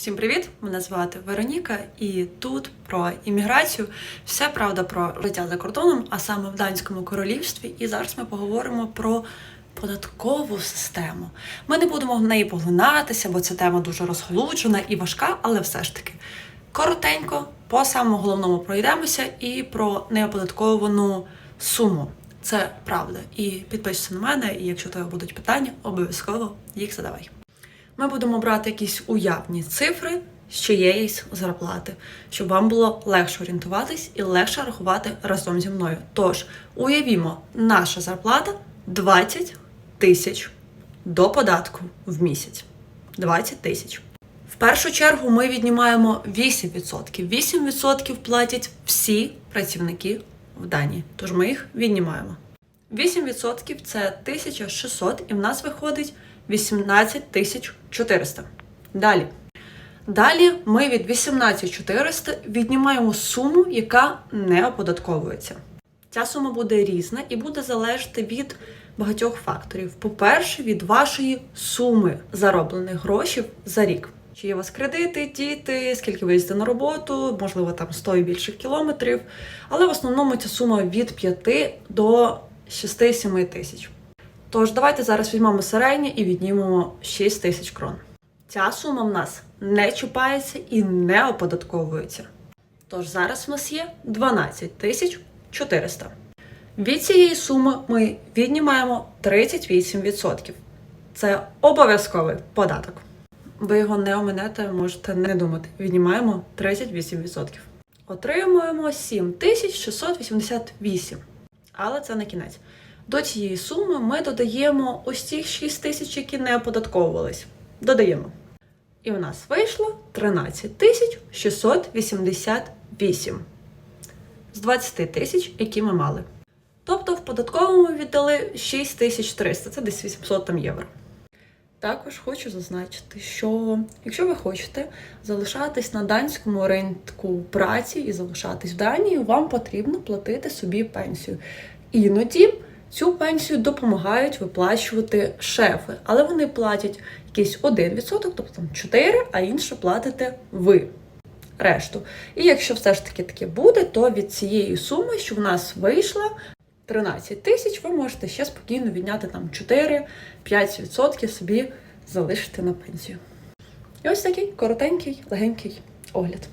Всім привіт! Мене звати Вероніка, і тут про імміграцію, все правда про життя за кордоном, а саме в Данському королівстві. І зараз ми поговоримо про податкову систему. Ми не будемо в неї поглинатися, бо ця тема дуже розгалуджена і важка, але все ж таки коротенько по самому головному пройдемося і про неоподатковану суму. Це правда. І підписуйся на мене, і якщо тебе будуть питання, обов'язково їх задавай. Ми будемо брати якісь уявні цифри з чиєїсь зарплати, щоб вам було легше орієнтуватись і легше рахувати разом зі мною. Тож, уявімо, наша зарплата 20 тисяч до податку в місяць. 20 тисяч. В першу чергу ми віднімаємо 8%. 8% платять всі працівники в Данії. Тож ми їх віднімаємо. 8% це 1600, і в нас виходить 18 400. Далі. Далі ми від 18400 віднімаємо суму, яка не оподатковується. Ця сума буде різна і буде залежати від багатьох факторів. По-перше, від вашої суми зароблених грошей за рік. Чи є у вас кредити, діти, скільки ви їздите на роботу, можливо, там 100 і більше кілометрів. Але в основному ця сума від 5 до 6-7 тисяч. Тож давайте зараз візьмемо середнє і віднімемо 6 тисяч крон. Ця сума в нас не чіпається і не оподатковується. Тож зараз в нас є 12 тисяч 400. Від цієї суми ми віднімаємо 38%. Це обов'язковий податок. Ви його не оминете, можете не думати. Віднімаємо 38%. Отримуємо 7688. Але це не кінець. До цієї суми ми додаємо ось ці 6 тисяч, які не оподатковувались. Додаємо. І у нас вийшло 13 тисяч 688 з 20 тисяч, які ми мали. Тобто в податковому віддали 6300, це десь 800 там євро. Також хочу зазначити, що якщо ви хочете залишатись на данському ринку праці і залишатись в Данії, вам потрібно платити собі пенсію. Іноді цю пенсію допомагають виплачувати шефи, але вони платять якийсь 1%, тобто там 4, а інше платите ви. Решту. І якщо все ж таки таке буде, то від цієї суми, що в нас вийшла 13 тисяч, ви можете ще спокійно відняти там 4-5% собі залишити на пенсію. І ось такий коротенький, легенький огляд.